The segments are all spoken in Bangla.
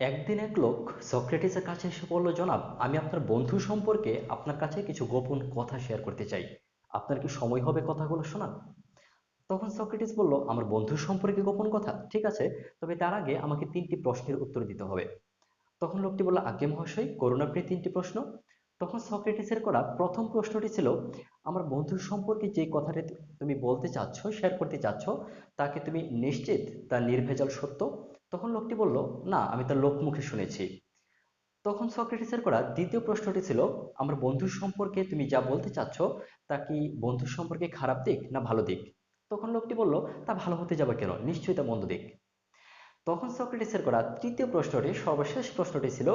একদিন এক লোক সক্রেটিসের কাছে এসে বলল, জনাব, আমি আপনার বন্ধু সম্পর্কে আপনার কাছে কিছু গোপন কথা শেয়ার করতে চাই। আপনার কি সময় হবে কথাগুলো শোনার? তখন সক্রেটিস বলল, আমার বন্ধু সম্পর্কে গোপন কথা? ঠিক আছে, তবে তার আগে আমাকে তিনটি প্রশ্নের উত্তর দিতে হবে। তখন লোকটি বলল, আজ্ঞে মহাশয় করুন আপনি তিনটি প্রশ্ন। তখন সক্রেটিসের করা প্রথম প্রশ্নটি ছিল, আমার বন্ধু সম্পর্কে যে কথাটি তুমি বলতে চাচ্ছ, শেয়ার করতে চাচ্ছ, তাকে তুমি নিশ্চিত তা নির্ভেজাল সত্য তখন লোকটি বলল, না, আমি তার লোকমুখে শুনেছি। তখন সক্রেটিসের করা দ্বিতীয় প্রশ্নটি ছিল, আমার বন্ধু সম্পর্কে তুমি যা বলতে চাচ্ছ, তা কি বন্ধু সম্পর্কে খারাপ দিক না ভালো দিক? তখন লোকটি বলল, তা ভালো হতে যাবে কেন? নিশ্চয়ই তা মন্দ দিক। তখন সক্রেটিসের করা তৃতীয় প্রশ্নটি, সর্বশেষ প্রশ্নটি ছিল,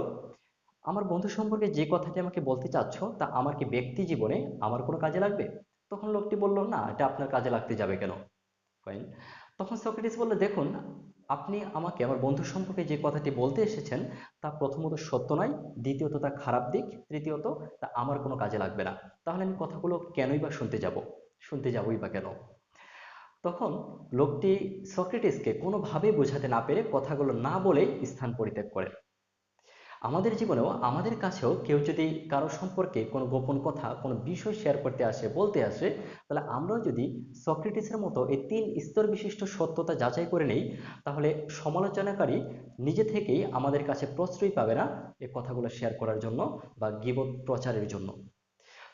আমার বন্ধু সম্পর্কে যে কথাটি আমাকে বলতে চাচ্ছ, তা আমার কি ব্যক্তি জীবনে আমার কোনো কাজে লাগবে? তখন লোকটি বলল, না, এটা আপনার কাজে লাগতে যাবে কেন? ফাইন তখন সক্রেটিস বলল, দেখুন আপনি আমাকে আমার বন্ধু সম্পর্কে যে কথাটি বলতে এসেছেন, তা প্রথমত সত্য নয়, দ্বিতীয়ত তা খারাপ দিক, তৃতীয়ত তা আমার কোনো কাজে লাগবে না। তাহলে আমি কথাগুলো কেনই বা শুনতে যাব? শুনতে যাবই বা কেন? তখন লোকটি সক্রেটিসকে কোনোভাবেই বোঝাতে না পেরে কথাগুলো না বলেই স্থান পরিত্যাগ করে আমাদের জীবনেও আমাদের কাছেও কেউ যদি কারও সম্পর্কে কোনো গোপন কথা, কোনো বিষয় শেয়ার করতে আসে, বলতে আসে, তাহলে আমরাও যদি সক্রেটিসের মতো এই তিন স্তর বিশিষ্ট সত্যতা যাচাই করে নেই, তাহলে সমালোচনাকারী নিজে থেকেই আমাদের কাছে প্রশ্রয় পাবে না এই কথাগুলো শেয়ার করার জন্য বা গিবত প্রচারের জন্য।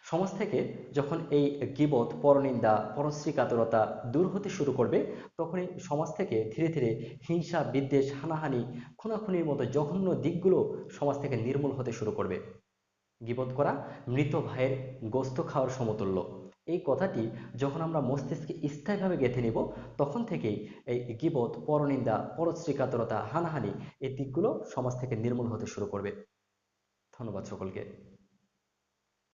সমাজ থেকে যখন এই গিবত, পরনিন্দা পরশ্রী কাতরতা দূর হতে শুরু করবে, তখনই সমাজ থেকে ধীরে ধীরে হিংসা, বিদ্বেষ, হানাহানি, খুনাখুনির মতো জঘন্য দিকগুলো সমাজ থেকে নির্মূল হতে শুরু করবে। গিবত করা মৃত ভাইয়ের গোস্ত খাওয়ার সমতুল্য। এই কথাটি যখন আমরা মস্তিষ্কে স্থায়ীভাবে গেঁথে নিব, তখন থেকেই এই গিবত, পরনিন্দা পরশ্রী কাতরতা হানাহানি এই দিকগুলো সমাজ থেকে নির্মূল হতে শুরু করবে। ধন্যবাদ সকলকে।